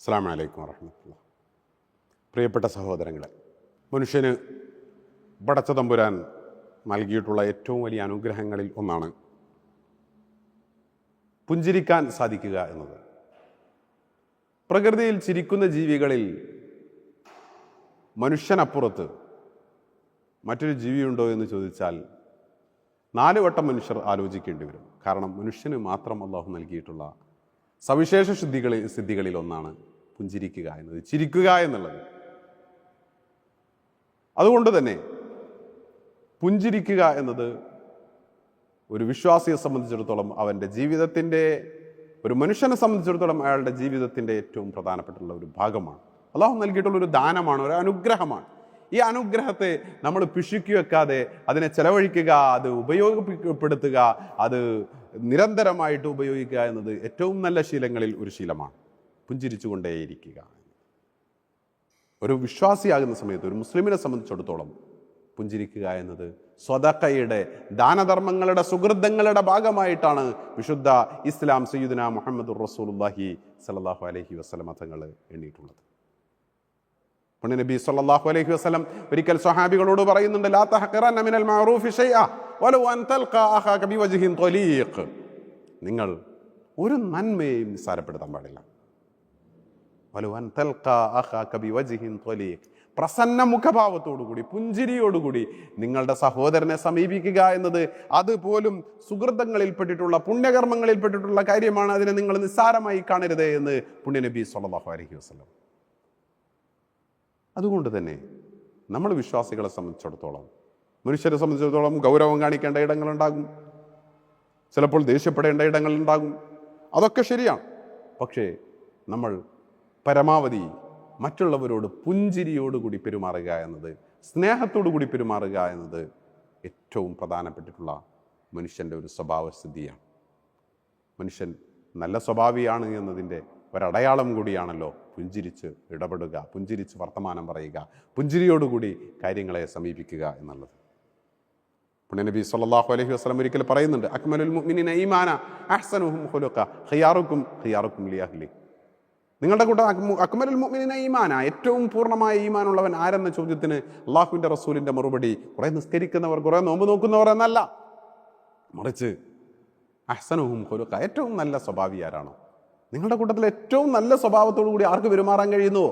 അസ്സാം വലൈക്കും വറഹമത്തുള്ള. പ്രിയപ്പെട്ട സഹോദരങ്ങളെ മനുഷ്യന് പടച്ച തമ്പുരാൻ നൽകിയിട്ടുള്ള ഏറ്റവും വലിയ അനുഗ്രഹങ്ങളിൽ ഒന്നാണ് പുഞ്ചിരിക്കാൻ സാധിക്കുക എന്നത്. പ്രകൃതിയിൽ ചിരിക്കുന്ന ജീവികളിൽ മനുഷ്യനപ്പുറത്ത് മറ്റൊരു ജീവിയുണ്ടോ എന്ന് ചോദിച്ചാൽ നാല് വട്ടം മനുഷ്യർ ആലോചിക്കേണ്ടി വരും. കാരണം മനുഷ്യന് മാത്രം അള്ളാഹു നൽകിയിട്ടുള്ള സവിശേഷ ശുദ്ധികളിൽ സിദ്ധികളിൽ ഒന്നാണ് പുഞ്ചിരിക്കുക എന്നത് ചിരിക്കുക എന്നുള്ളത്. അതുകൊണ്ട് തന്നെ പുഞ്ചിരിക്കുക എന്നത് ഒരു വിശ്വാസിയെ സംബന്ധിച്ചിടത്തോളം അവന്റെ ജീവിതത്തിന്റെ ഒരു മനുഷ്യനെ സംബന്ധിച്ചിടത്തോളം അയാളുടെ ജീവിതത്തിന്റെ ഏറ്റവും പ്രധാനപ്പെട്ടുള്ള ഒരു ഭാഗമാണ്. അള്ളാഹു നൽകിയിട്ടുള്ള ഒരു ദാനമാണ് ഒരു അനുഗ്രഹമാണ്. ഈ അനുഗ്രഹത്തെ നമ്മൾ പിശുക്കി വെക്കാതെ അതിനെ ചെലവഴിക്കുക അത് ഉപയോഗപ്പെടുത്തുക അത് നിരന്തരമായിട്ട് ഉപയോഗിക്കുക എന്നത് ഏറ്റവും നല്ല ശീലങ്ങളിൽ ഒരു ശീലമാണ്. പുഞ്ചിരിച്ചുകൊണ്ടേയിരിക്കുക. ഒരു വിശ്വാസിയാകുന്ന സമയത്ത് ഒരു മുസ്ലിമിനെ സംബന്ധിച്ചിടത്തോളം പുഞ്ചിരിക്കുക എന്നത് സ്വതക്കയുടെ ദാനധർമ്മങ്ങളുടെ സുഹൃതങ്ങളുടെ ഭാഗമായിട്ടാണ് വിശുദ്ധ ഇസ്ലാം സയ്യുദിന മുഹമ്മദ് റസൂലുല്ലാഹി സലാഹു അലഹി വസ്ലമ തങ്ങൾ എണ്ണിയിട്ടുള്ളത്. പുണ്യ നബി സല്ലാഹു അലൈഹി വസല്ലം ഒരിക്കൽ സ്വഹാബികളോട് പറയുന്നുണ്ട് നിങ്ങൾ ഒരു നന്മയെയും നിസ്സാരപ്പെടുത്താൻ പാടില്ല. വലൗ അൻ തൽഖ അഖാക ബിവജ്ഹിൻ ത്വലീഖ് പ്രസന്ന മുഖഭാവത്തോടുകൂടി പുഞ്ചിരിയോടുകൂടി നിങ്ങളുടെ സഹോദരനെ സമീപിക്കുക എന്നത് അതുപോലും സുഹൃതങ്ങളിൽപ്പെട്ടിട്ടുള്ള പുണ്യകർമ്മങ്ങളിൽപ്പെട്ടിട്ടുള്ള കാര്യമാണ് അതിനെ നിങ്ങൾ നിസ്സാരമായി കാണരുത് എന്ന് പുണ്യനബി സല്ലല്ലാഹു അലൈഹി വസല്ലം. അതുകൊണ്ട് തന്നെ നമ്മൾ വിശ്വാസികളെ സംബന്ധിച്ചിടത്തോളം മനുഷ്യരെ സംബന്ധിച്ചിടത്തോളം ഗൗരവം കാണിക്കേണ്ട ഇടങ്ങളുണ്ടാകും. ചിലപ്പോൾ ദേഷ്യപ്പെടേണ്ട ഇടങ്ങളുണ്ടാകും. അതൊക്കെ ശരിയാണ്. പക്ഷേ നമ്മൾ പരമാവധി മറ്റുള്ളവരോട് പുഞ്ചിരിയോടുകൂടി പെരുമാറുക എന്നത് സ്നേഹത്തോടു കൂടി പെരുമാറുക എന്നത് ഏറ്റവും പ്രധാനപ്പെട്ടിട്ടുള്ള മനുഷ്യന്റെ ഒരു സ്വഭാവസ്ഥിതിയാണ്. മനുഷ്യൻ നല്ല സ്വഭാവിയാണ് എന്നതിന്റെ ഒരടയാളം കൂടിയാണല്ലോ പുഞ്ചിരിച്ച് ഇടപെടുക പുഞ്ചിരിച്ച് വർത്തമാനം പറയുക പുഞ്ചിരിയോടുകൂടി കാര്യങ്ങളെ സമീപിക്കുക എന്നുള്ളത്. പുണ്യ നബി സല്ലല്ലാഹു അലൈഹി വസല്ലം ഒരിക്കൽ പറയുന്നുണ്ട് അക്മലുൽ മുഅ്മിനീന ഈമാന അഹ്സനുഹും ഖുലുഖ ഖിയാറുക്കും ഖിയാറുക്കും ലിയഹ്ലി നിങ്ങളുടെ കൂട്ടം അക്മൽ മുഅ്മിനീന ഈമാന? ഏറ്റവും പൂർണമായ ഈമാനുള്ളവൻ ആരെന്ന ചോദ്യത്തിന് അള്ളാഹുവിന്റെ റസൂലിന്റെ മറുപടി കുറേ നിസ്കരിക്കുന്നവർ കുറേ നോമ്പ് നോക്കുന്നവർ എന്നല്ല. മറിച്ച് അഹ്സനുഹും കൊലുക്ക ഏറ്റവും നല്ല സ്വഭാവി ആരാണോ? നിങ്ങളുടെ കൂട്ടത്തിൽ ഏറ്റവും നല്ല സ്വഭാവത്തോടു കൂടി ആർക്ക് പെരുമാറാൻ കഴിയുന്നുവോ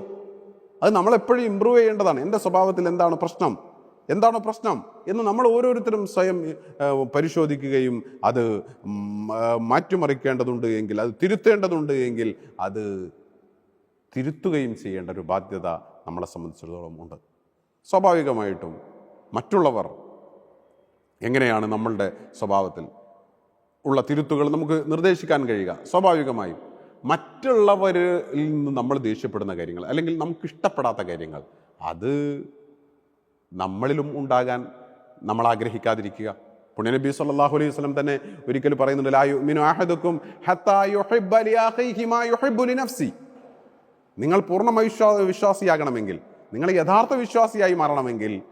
അത് നമ്മളെപ്പോഴും ഇമ്പ്രൂവ് ചെയ്യേണ്ടതാണ്. എന്റെ സ്വഭാവത്തിൽ എന്താണ് പ്രശ്നം? എന്താണ് പ്രശ്നം? എന്ന് നമ്മൾ ഓരോരുത്തരും സ്വയം പരിശോധിക്കുകയും അത് മാറ്റിമറിക്കേണ്ടതുണ്ട് എങ്കിൽ അത് തിരുത്തേണ്ടതുണ്ട് എങ്കിൽ അത് തിരുത്തുകയും ചെയ്യേണ്ട ഒരു ബാധ്യത നമ്മളെ സംബന്ധിച്ചിടത്തോളം ഉണ്ട്. സ്വാഭാവികമായിട്ടും മറ്റുള്ളവർ എങ്ങനെയാണ് നമ്മളുടെ സ്വഭാവത്തിൽ ഉള്ള തിരുത്തുകൾ നമുക്ക് നിർദ്ദേശിക്കാൻ കഴിയുക? സ്വാഭാവികമായും മറ്റുള്ളവരിൽ നിന്ന് നമ്മൾ ദേഷ്യപ്പെടുന്ന കാര്യങ്ങൾ അല്ലെങ്കിൽ നമുക്ക് ഇഷ്ടപ്പെടാത്ത കാര്യങ്ങൾ അത് നമ്മളിലും ഉണ്ടാകാൻ നമ്മൾ ആഗ്രഹിക്കാതിരിക്കുക. പുണ്യ നബി സല്ലല്ലാഹു അലൈഹി വസ്ലം തന്നെ ഒരിക്കൽ പറയുന്നുണ്ട് ലാ മിനു ആഹദക്കും ഹത്താ യുഹിബ്ബ ലിഅഖീഹി മാ യുഹിബ്ബു ലിനഫ്സി. നിങ്ങൾ പൂർണ വിശ്വാ വിശ്വാസിയാകണമെങ്കിൽ നിങ്ങൾ യഥാർത്ഥ വിശ്വാസിയായി മാറണമെങ്കിൽ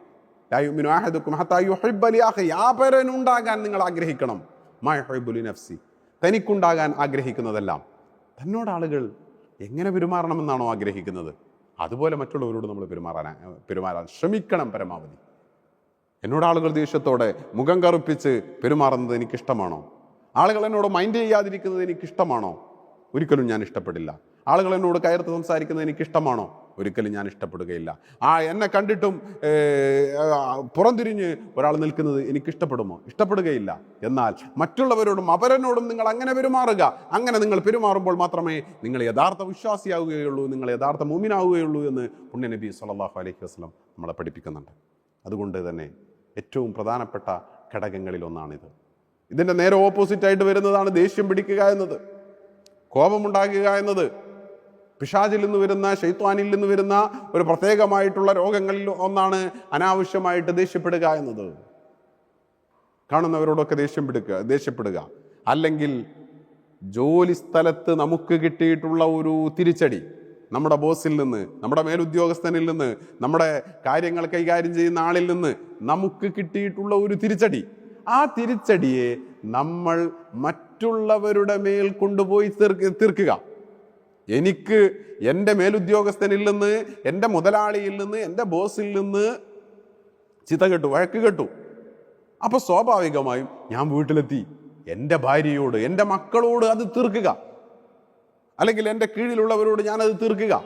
ഉണ്ടാകാൻ നിങ്ങൾ ആഗ്രഹിക്കണം. മാ നഫ്സി. തനിക്കുണ്ടാകാൻ ആഗ്രഹിക്കുന്നതെല്ലാം. തന്നോട് ആളുകൾ എങ്ങനെ പെരുമാറണമെന്നാണോ ആഗ്രഹിക്കുന്നത്. അതുപോലെ മറ്റുള്ളവരോട് നമ്മൾ പെരുമാറാൻ പെരുമാറാൻ ശ്രമിക്കണം പരമാവധി. എന്നോട് ആളുകൾ ദേഷ്യത്തോടെ മുഖം കറുപ്പിച്ച് പെരുമാറുന്നത് എനിക്കിഷ്ടമാണോ? ആളുകൾ എന്നോട് മൈൻഡ് ചെയ്യാതിരിക്കുന്നത് എനിക്കിഷ്ടമാണോ? ഒരിക്കലും ഞാൻ ഇഷ്ടപ്പെടില്ല. ആളുകൾ എന്നോട് കയർത്ത് സംസാരിക്കുന്നത് എനിക്കിഷ്ടമാണോ? ഒരിക്കലും ഞാൻ ഇഷ്ടപ്പെടുകയില്ല. ആ എന്നെ കണ്ടിട്ടും പുറംതിരിഞ്ഞ് ഒരാൾ നിൽക്കുന്നത് എനിക്കിഷ്ടപ്പെടുമോ? ഇഷ്ടപ്പെടുകയില്ല. എന്നാൽ മറ്റുള്ളവരോടും അവരനോടും നിങ്ങൾ അങ്ങനെ പെരുമാറുക. അങ്ങനെ നിങ്ങൾ പെരുമാറുമ്പോൾ മാത്രമേ നിങ്ങൾ യഥാർത്ഥ വിശ്വാസിയാവുകയുള്ളൂ നിങ്ങൾ യഥാർത്ഥ മൂമിനാവുകയുള്ളൂ എന്ന് പുണ്യ നബി സല്ലല്ലാഹു അലൈഹി വസ്ലം നമ്മളെ പഠിപ്പിക്കുന്നുണ്ട്. അതുകൊണ്ട് തന്നെ ഏറ്റവും പ്രധാനപ്പെട്ട ഘടകങ്ങളിൽ ഒന്നാണിത്. ഇതിന്റെ നേരെ ഓപ്പോസിറ്റായിട്ട് വരുന്നതാണ് ദേഷ്യം പിടിക്കുക എന്നത്. കോപമുണ്ടാകുക എന്നത്. പിശാചിൽ നിന്ന് വരുന്ന ഷെയ്ത്വാനിൽ നിന്ന് വരുന്ന ഒരു പ്രത്യേകമായിട്ടുള്ള രോഗങ്ങളിൽ ഒന്നാണ് അനാവശ്യമായിട്ട് ദേഷ്യപ്പെടുക എന്നത്. കാണുന്നവരോടൊക്കെ ദേഷ്യം പിടിക്കുക ദേഷ്യപ്പെടുക. അല്ലെങ്കിൽ ജോലി സ്ഥലത്ത് നമുക്ക് കിട്ടിയിട്ടുള്ള ഒരു തിരിച്ചടി. നമ്മുടെ ബോസിൽ നിന്ന് നമ്മുടെ മേലുദ്യോഗസ്ഥനിൽ നിന്ന് നമ്മുടെ കാര്യങ്ങൾ കൈകാര്യം ചെയ്യുന്ന ആളിൽ നിന്ന് നമുക്ക് കിട്ടിയിട്ടുള്ള ഒരു തിരിച്ചടി. ആ തിരിച്ചടിയെ നമ്മൾ മറ്റുള്ളവരുടെ മേൽ കൊണ്ടുപോയി തീർക്ക് തീർക്കുക. എനിക്ക് എന്റെ മേലുദ്യോഗസ്ഥനിൽ നിന്ന് എന്റെ മുതലാളിയിൽ നിന്ന് എന്റെ ബോസിൽ നിന്ന് ചിത കെട്ടു വഴക്ക് കെട്ടു. അപ്പോൾ സ്വാഭാവികമായും ഞാൻ വീട്ടിലെത്തി. എന്റെ ഭാര്യയോട് എന്റെ മക്കളോട് അത് തീർക്കുക. അല്ലെങ്കിൽ എന്റെ കീഴിലുള്ളവരോട് ഞാനത് തീർക്കുക.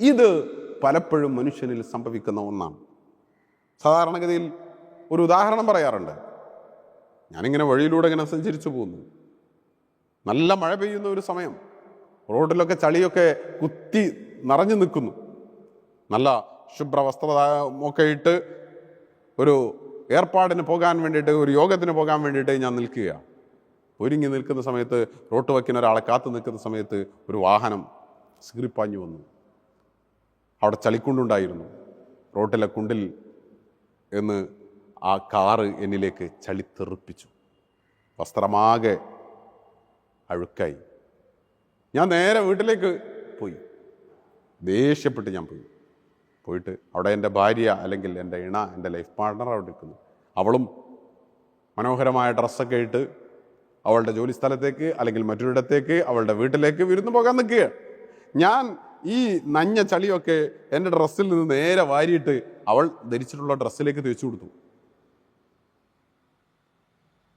ഇത് പലപ്പോഴും മനുഷ്യനിൽ സംഭവിക്കുന്ന ഒന്നാണ്. സാധാരണഗതിയിൽ ഒരു ഉദാഹരണം പറയാറുണ്ട്. ഞാനിങ്ങനെ വഴിയിലൂടെ ഇങ്ങനെ സഞ്ചരിച്ചു പോകുന്നു. നല്ല മഴ പെയ്യുന്ന ഒരു സമയം. റോഡിലൊക്കെ ചളിയൊക്കെ കുത്തി നിറഞ്ഞു നിൽക്കുന്നു. നല്ല ശുഭ്ര വസ്ത്രമൊക്കെ ഇട്ട് ഒരു ഏർപ്പാടിന് പോകാൻ വേണ്ടിയിട്ട് ഒരു യോഗത്തിന് പോകാൻ വേണ്ടിയിട്ട് ഞാൻ നിൽക്കുകയാണ് ഒരുങ്ങി നിൽക്കുന്ന സമയത്ത് റോട്ട് വയ്ക്കുന്ന ഒരാളെ കാത്തു നിൽക്കുന്ന സമയത്ത് ഒരു വാഹനം സിറിപ്പാഞ്ഞു വന്നു. അവിടെ ചളിക്കുണ്ടുണ്ടായിരുന്നു. റോട്ടിലെ കുണ്ടിൽ എന്ന് ആ കാറ് എന്നിലേക്ക് ചളി തെറിപ്പിച്ചു. വസ്ത്രമാകെ അഴുക്കായി. ഞാൻ നേരെ വീട്ടിലേക്ക് പോയി. ദേഷ്യപ്പെട്ട് ഞാൻ പോയി. പോയിട്ട് അവിടെ എന്റെ ഭാര്യ അല്ലെങ്കിൽ എന്റെ ഇണ എന്റെ ലൈഫ് പാർട്ണർ അവിടെ നിൽക്കുന്നു. അവളും മനോഹരമായ ഡ്രസ്സൊക്കെ ഇട്ട് അവളുടെ ജോലി സ്ഥലത്തേക്ക് അല്ലെങ്കിൽ മറ്റൊരിടത്തേക്ക് അവളുടെ വീട്ടിലേക്ക് വിരുന്ന് പോകാൻ നിൽക്കുക ഞാൻ ഈ നഞ്ഞ ചളിയൊക്കെ എന്റെ ഡ്രസ്സിൽ നിന്ന് നേരെ വാരിയിട്ട് അവൾ ധരിച്ചിട്ടുള്ള ഡ്രസ്സിലേക്ക് തിരിച്ചു കൊടുത്തു.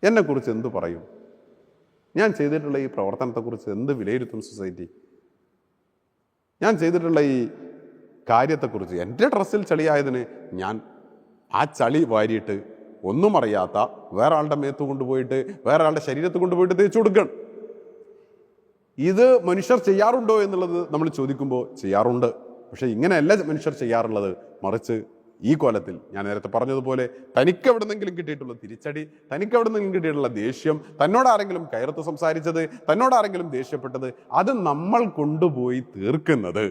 എന്നെക്കുറിച്ച് എന്തു പറയും? ഞാൻ ചെയ്തിട്ടുള്ള ഈ പ്രവർത്തനത്തെക്കുറിച്ച് എന്ത് വിലയിരുത്തും സൊസൈറ്റി? ഞാൻ ചെയ്തിട്ടുള്ള ഈ കാര്യത്തെക്കുറിച്ച് എന്റെ ഡ്രസ്സിൽ ചളിയായതിന് ഞാൻ ആ ചളി വാരിയിട്ട് ഒന്നും അറിയാത്ത വേറെ ആളുടെ മേത്ത് കൊണ്ടുപോയിട്ട് വേറെ ആളുടെ ശരീരത്ത് കൊണ്ടുപോയിട്ട് തേച്ചു കൊടുക്കണം. ഇത് മനുഷ്യർ ചെയ്യാറുണ്ടോ എന്നുള്ളത് നമ്മൾ ചോദിക്കുമ്പോൾ ചെയ്യാറുണ്ട്. പക്ഷേ ഇങ്ങനെയല്ല മനുഷ്യർ ചെയ്യാറുള്ളത്. മറിച്ച് ഈ കോലത്തിൽ ഞാൻ നേരത്തെ പറഞ്ഞതുപോലെ തനിക്ക് എവിടെ നിന്നെങ്കിലും കിട്ടിയിട്ടുള്ള തിരിച്ചടി തനിക്ക് എവിടെ നിന്നെങ്കിലും കിട്ടിയിട്ടുള്ള ദേഷ്യം തന്നോട് ആരെങ്കിലും കയറത്ത് സംസാരിച്ചത് തന്നോട് ആരെങ്കിലും ദേഷ്യപ്പെട്ടത് അത് നമ്മൾ കൊണ്ടുപോയി തീർക്കുന്നത്.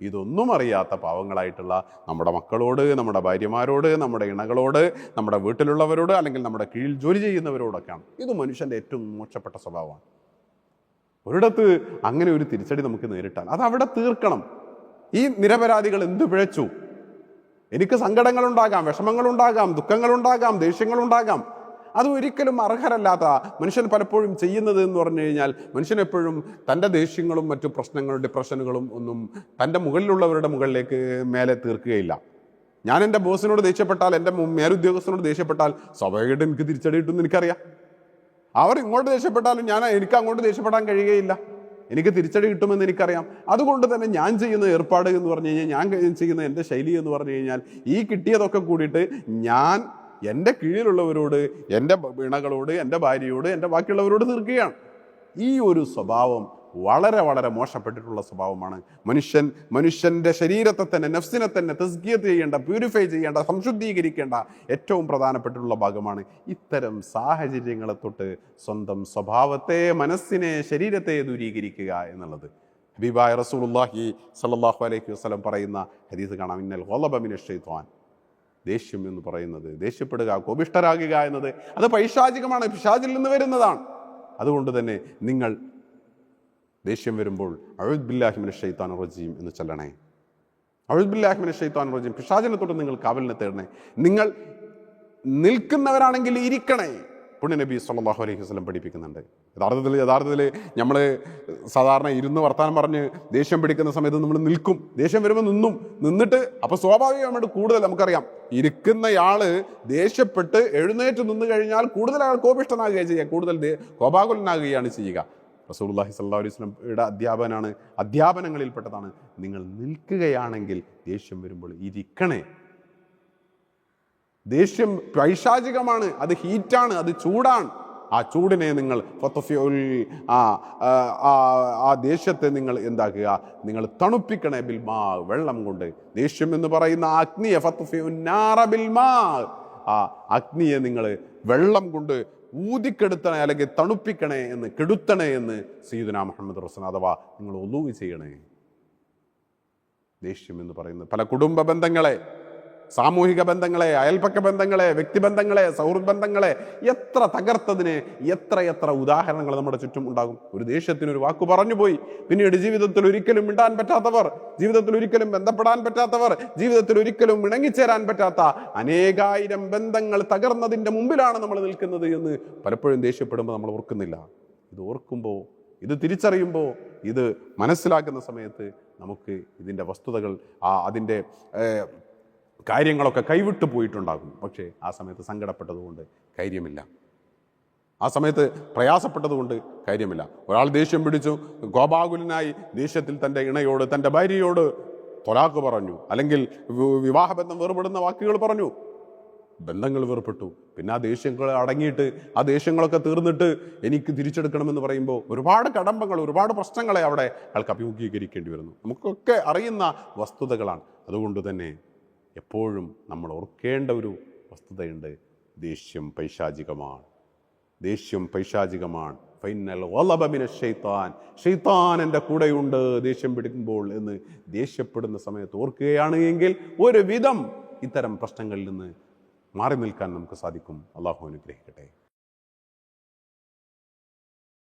ഇതൊന്നും അറിയാത്ത പാവങ്ങളായിട്ടുള്ള നമ്മുടെ മക്കളോട് നമ്മുടെ ഭാര്യമാരോട് നമ്മുടെ ഇണകളോട് നമ്മുടെ വീട്ടിലുള്ളവരോട് അല്ലെങ്കിൽ നമ്മുടെ കീഴിൽ ജോലി ചെയ്യുന്നവരോടൊക്കെയാണ്. ഇത് മനുഷ്യന്റെ ഏറ്റവും മോശപ്പെട്ട സ്വഭാവമാണ്. ഒരിടത്ത് അങ്ങനെ ഒരു തിരിച്ചടി നമുക്ക് നേരിട്ടാൽ അത് അവിടെ തീർക്കണം. ഈ നിരപരാധികൾ എന്ത് പിഴച്ചു? എനിക്ക് സങ്കടങ്ങളുണ്ടാകാം വിഷമങ്ങളുണ്ടാകാം ദുഃഖങ്ങളുണ്ടാകാം ദേഷ്യങ്ങളുണ്ടാകാം. അത് ഒരിക്കലും അർഹരല്ലാത്ത മനുഷ്യൻ പലപ്പോഴും ചെയ്യുന്നത് എന്ന് പറഞ്ഞു കഴിഞ്ഞാൽ മനുഷ്യൻ എപ്പോഴും തന്റെ ദേഷ്യങ്ങളും മറ്റു പ്രശ്നങ്ങളും ഡിപ്രഷനുകളും ഒന്നും തന്റെ മുകളിലുള്ളവരുടെ മുകളിലേക്ക് മേലെ തീർക്കുകയില്ല. ഞാൻ എന്റെ ബോസിനോട് ദേഷ്യപ്പെട്ടാൽ എന്റെ മേലുദ്യോഗസ്ഥനോട് ദേഷ്യപ്പെട്ടാൽ സ്വാഭാവികമായിട്ടും എനിക്ക് തിരിച്ചടി എനിക്കറിയാം. അവർ ഇങ്ങോട്ട് ദേഷ്യപ്പെട്ടാലും ഞാൻ എനിക്ക് അങ്ങോട്ട് ദേഷ്യപ്പെടാൻ കഴിയുകയില്ല. എനിക്ക് തിരിച്ചടി കിട്ടുമെന്ന് എനിക്കറിയാം. അതുകൊണ്ട് തന്നെ ഞാൻ ചെയ്യുന്ന ഏർപ്പാട് എന്ന് പറഞ്ഞു കഴിഞ്ഞാൽ ഞാൻ ചെയ്യുന്ന എന്റെ ശൈലി എന്ന് പറഞ്ഞു കഴിഞ്ഞാൽ ഈ കിട്ടിയതൊക്കെ കൂടിയിട്ട് ഞാൻ എന്റെ കീഴിലുള്ളവരോട് എന്റെ വീണകളോട് എന്റെ ഭാര്യയോട് എന്റെ ബാക്കിയുള്ളവരോട് തീർക്കുകയാണ്. ഈ ഒരു സ്വഭാവം വളരെ വളരെ മോശപ്പെട്ടിട്ടുള്ള സ്വഭാവമാണ്. മനുഷ്യൻ മനുഷ്യന്റെ ശരീരത്തെ തന്നെ നഫ്സിനെ തന്നെ തസ്കിയത്ത് ചെയ്യേണ്ട പ്യൂരിഫൈ ചെയ്യേണ്ട സംശുദ്ധീകരിക്കേണ്ട ഏറ്റവും പ്രധാനപ്പെട്ടിട്ടുള്ള ഭാഗമാണ് ഇത്തരം സാഹചര്യങ്ങളെ തൊട്ട് സ്വന്തം സ്വഭാവത്തെ മനസ്സിനെ ശരീരത്തെ ദൂരീകരിക്കുക എന്നുള്ളത്. ഹബീബായ റസൂലുള്ളാഹി സല്ലല്ലാഹു അലൈഹി വസല്ലം പറയുന്ന ഹദീസ് കാണാം. ഇന്നൽ ഗളബ ഷെയ്ത്വാൻ ദേഷ്യം എന്ന് പറയുന്നത് ദേഷ്യപ്പെടുക കോപിഷ്ടരാകുക എന്നത് അത് പൈശാചികമാണ് പിശാചിൽ നിന്ന് വരുന്നതാണ്. അതുകൊണ്ട് തന്നെ നിങ്ങൾ ദേഷ്യം വരുമ്പോൾ അഴുദ്ബില്ലാഹിമിന് ഷെയ്ത്താൻ റജീം എന്ന് ചൊല്ലണേ. അഴുദ്ബില്ലാഹിമിന് ഷെയ്ത്താൻ റജീം. പിശാചനെ തൊട്ട് നിങ്ങൾ കാവലിനെ തേടണേ. നിങ്ങൾ നിൽക്കുന്നവരാണെങ്കിൽ ഇരിക്കണേ. പുണ്യ നബി സല്ലാഹു അലൈഹി വസ്ലം പഠിപ്പിക്കുന്നുണ്ട്. യഥാർത്ഥത്തിൽ യഥാർത്ഥത്തിൽ നമ്മൾ സാധാരണ ഇരുന്ന് വർത്താനം പറഞ്ഞ് ദേഷ്യം പിടിക്കുന്ന സമയത്ത് നമ്മൾ നിൽക്കും. ദേഷ്യം വരുമ്പോൾ നിന്നും. നിന്നിട്ട് അപ്പോൾ സ്വാഭാവികമായിട്ട് കൂടുതൽ നമുക്കറിയാം. ഇരിക്കുന്നയാൾ ദേഷ്യപ്പെട്ട് എഴുന്നേറ്റ് നിന്ന് കഴിഞ്ഞാൽ കൂടുതൽ അയാൾ കോപിഷ്ടനാകുകയാണ് ചെയ്യുക കൂടുതൽ കോപാകുലനാകുകയാണ് ചെയ്യുക. റസൂലുള്ളാഹി സല്ലാ അലൈഹി വസല്ലമയുടെ അധ്യാപനാണ് അധ്യാപനങ്ങളിൽപ്പെട്ടതാണ്. നിങ്ങൾ നിൽക്കുകയാണെങ്കിൽ ദേഷ്യം വരുമ്പോൾ ഇരിക്കണേ. ദേഷ്യം പൈശാചികമാണ്. അത് ഹീറ്റാണ്. അത് ചൂടാണ്. ആ ചൂടിനെ നിങ്ങൾ ആ ആ, ദേഷ്യത്തെ നിങ്ങൾ എന്താക്കുക? നിങ്ങൾ തണുപ്പിക്കണേ ബിൽമാ വെള്ളം കൊണ്ട്. ദേഷ്യം എന്ന് പറയുന്ന അഗ്നിയെ ഫത്തുഫിയുന്നാറ ബിൽമാ ആ അഗ്നിയെ നിങ്ങൾ വെള്ളം കൊണ്ട് ഊതിക്കെടുത്തണേ അല്ലെങ്കിൽ തണുപ്പിക്കണേ എന്ന് കെടുത്തണേ എന്ന് സീദുന മുഹമ്മദ് റസൂൽ അഥവാ നിങ്ങൾ ഒലൂവ് ചെയ്യണേ. ദേഷ്യം എന്ന് പറയുന്നത് പല കുടുംബ ബന്ധങ്ങളെ സാമൂഹിക ബന്ധങ്ങളെ അയൽപക്ക ബന്ധങ്ങളെ വ്യക്തിബന്ധങ്ങളെ സൗഹൃദ ബന്ധങ്ങളെ എത്ര തകർത്തതിന് എത്ര എത്ര ഉദാഹരണങ്ങൾ നമ്മുടെ ചുറ്റും ഉണ്ടാകും. ഒരു ദേഷ്യത്തിന് ഒരു വാക്ക് പറഞ്ഞു പോയി. പിന്നീട് ജീവിതത്തിൽ ഒരിക്കലും മിണ്ടാൻ പറ്റാത്തവർ ജീവിതത്തിൽ ഒരിക്കലും ബന്ധപ്പെടാൻ പറ്റാത്തവർ ജീവിതത്തിൽ ഒരിക്കലും ഇണങ്ങിച്ചേരാൻ പറ്റാത്ത അനേകായിരം ബന്ധങ്ങൾ തകർന്നതിന്റെ മുമ്പിലാണ് നമ്മൾ നിൽക്കുന്നത് എന്ന് പലപ്പോഴും ദേഷ്യപ്പെടുമ്പോൾ നമ്മൾ ഓർക്കുന്നില്ല. ഇത് ഓർക്കുമ്പോൾ ഇത് തിരിച്ചറിയുമ്പോൾ ഇത് മനസ്സിലാക്കുന്ന സമയത്ത് നമുക്ക് ഇതിന്റെ വസ്തുതകൾ ആ അതിന്റെ കാര്യങ്ങളൊക്കെ കൈവിട്ടു പോയിട്ടുണ്ടാകും. പക്ഷേ ആ സമയത്ത് സങ്കടപ്പെട്ടതുകൊണ്ട് കാര്യമില്ല. ആ സമയത്ത് പ്രയാസപ്പെട്ടതുകൊണ്ട് കാര്യമില്ല. ഒരാൾ ദേഷ്യം പിടിച്ചു ഗോപാകുലനായി ദേഷ്യത്തിൽ തന്റെ ഇണയോട് തന്റെ ഭാര്യയോട് തൊലാക്ക് പറഞ്ഞു. അല്ലെങ്കിൽ വിവാഹബന്ധം വേർപെടുന്ന വാക്കുകൾ പറഞ്ഞു. ബന്ധങ്ങൾ വേർപെട്ടു പിന്നെ ആ ദേഷ്യങ്ങൾ അടങ്ങിയിട്ട് ആ ദേഷ്യങ്ങളൊക്കെ തീർന്നിട്ട് എനിക്ക് തിരിച്ചെടുക്കണമെന്ന് പറയുമ്പോൾ ഒരുപാട് കടമ്പങ്ങൾ ഒരുപാട് പ്രശ്നങ്ങളെ അവിടെ ആൾക്ക് അഭിമുഖീകരിക്കേണ്ടി വരുന്നു. നമുക്കൊക്കെ അറിയുന്ന വസ്തുതകളാണ്. അതുകൊണ്ട് തന്നെ എപ്പോഴും നമ്മൾ ഓർക്കേണ്ട ഒരു വസ്തുതയുണ്ട്. ദേഷ്യം പൈശാചികമാണ്. ദേഷ്യം പൈശാചികമാണ്. ഫൈനൽ വലബമിന ഷെയ്ത്താൻ ഷെയ്ത്താൻ എന്റെ കൂടെയുണ്ട്. ദേഷ്യം പിടിക്കുമ്പോൾ എന്ന് ദേഷ്യപ്പെടുന്ന സമയത്ത് ഓർക്കുകയാണ് എങ്കിൽ ഒരു വിധം ഇത്തരം പ്രശ്നങ്ങളിൽ നിന്ന് മാറി നിൽക്കാൻ നമുക്ക് സാധിക്കും. അള്ളാഹു അനുഗ്രഹിക്കട്ടെ.